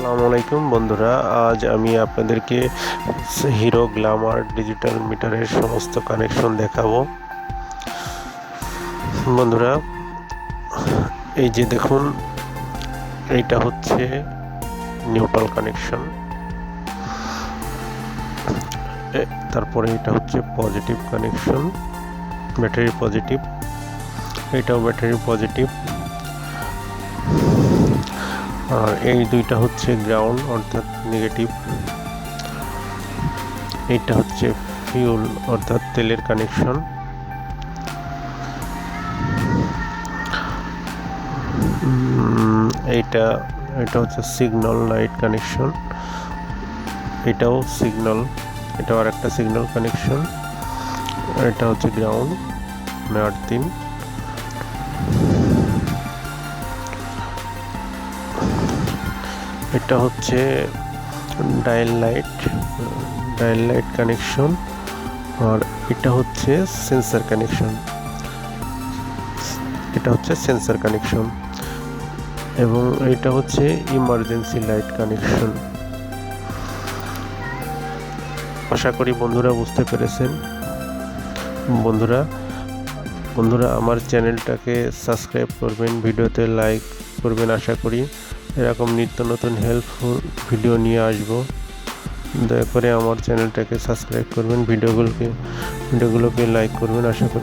আসসালামু আলাইকুম বন্ধুরা, আজ আমি আপনাদেরকে হিরো গ্ল্যামার ডিজিটাল মিটারের সমস্ত কানেকশন দেখাবো। বন্ধুরা, এই যে দেখুন, এইটা হচ্ছে নিউট্রাল কানেকশন তারপরে এটা হচ্ছে পজিটিভ কানেকশন ব্যাটারি পজিটিভ এটাও ব্যাটারি পজিটিভ আর এই দুইটা হচ্ছে গ্রাউন্ড অর্থাৎ নেগেটিভ এইটা হচ্ছে ফিউল অর্থাৎ তেলের কানেকশন এইটা, এটা হচ্ছে সিগন্যাল লাইট কানেকশন এটাও সিগন্যাল এটাও আর একটা সিগন্যাল কানেকশন এটা হচ্ছে গ্রাউন্ড মানে আর্থিন এটা হচ্ছে dial light dial light connection, আর এটা হচ্ছে সেন্সার কানেকশন। এটা হচ্ছে সেন্সার কানেকশন। এবং এটা হচ্ছে ইমার্জেন্সি লাইট কানেকশন। আশা করি বন্ধুরা বুঝতে পেরেছেন। বন্ধুরা বন্ধুরা আমার চ্যানেলটাকে সাবস্ক্রাইব করবেন, ভিডিওতে লাইক করবেন, আশা করি। এরকম নিত্য নতুন হেল্পফুল ভিডিও নিয়ে আসব। দয়া করে আমার চ্যানেলটাকে সাবস্ক্রাইব করবেন ভিডিওগুলোকে ভিডিওগুলোকে লাইক করবেন, আশা করি